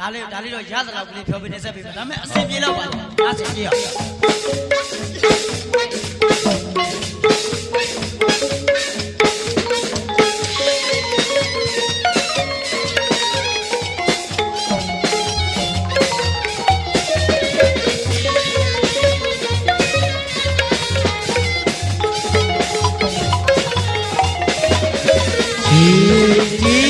ဒါလေးဒါလေးတော့ရသလောက်ကလေးဖြောပေးနေဆက်ပြီဒါပေမဲ့အစင်ပြေတော့ပါလေအစင်ပြေအောင်ဒီ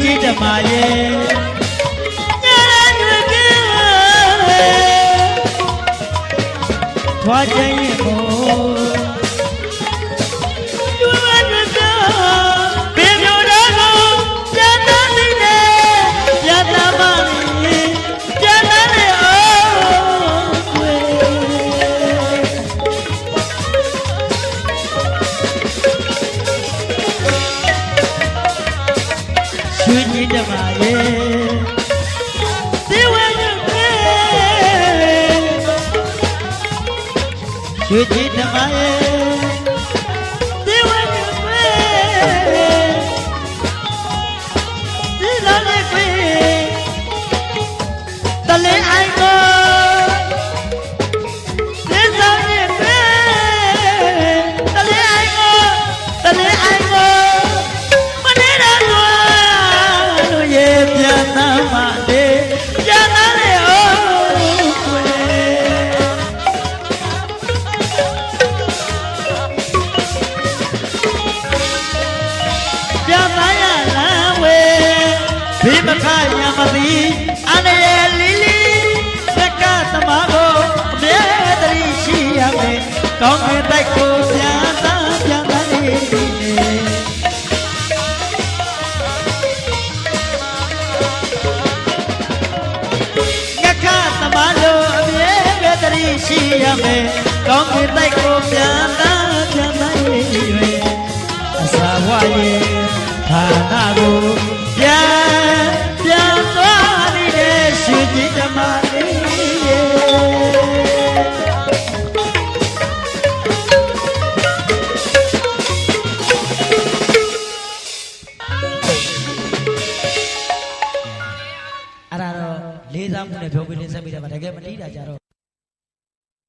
ရွှေချင်းဓမ္မလေညရွှေကင်းထွားချင်ရင် ရွှေကြီးတ မခရမသိအနေရလီလီသက္ကသမားကိုအမြဲတည်းရှိရမယ်ကောင်းကင်တိုက်ကိုပြန်သာပြန်သာလေးဒီနေငါခသမားလို့အမြဲပဲတည်းရှိရမယ်ကောင်းကင်တိုက်ကိုပြန်သာပြန်သာလေးရွယ်အစာဝရဲ့ စားမှုနဲ့ပြောပြီးလင်းဆက်ပြီးတယ်ဗာတကယ်မတီးတာကြတော့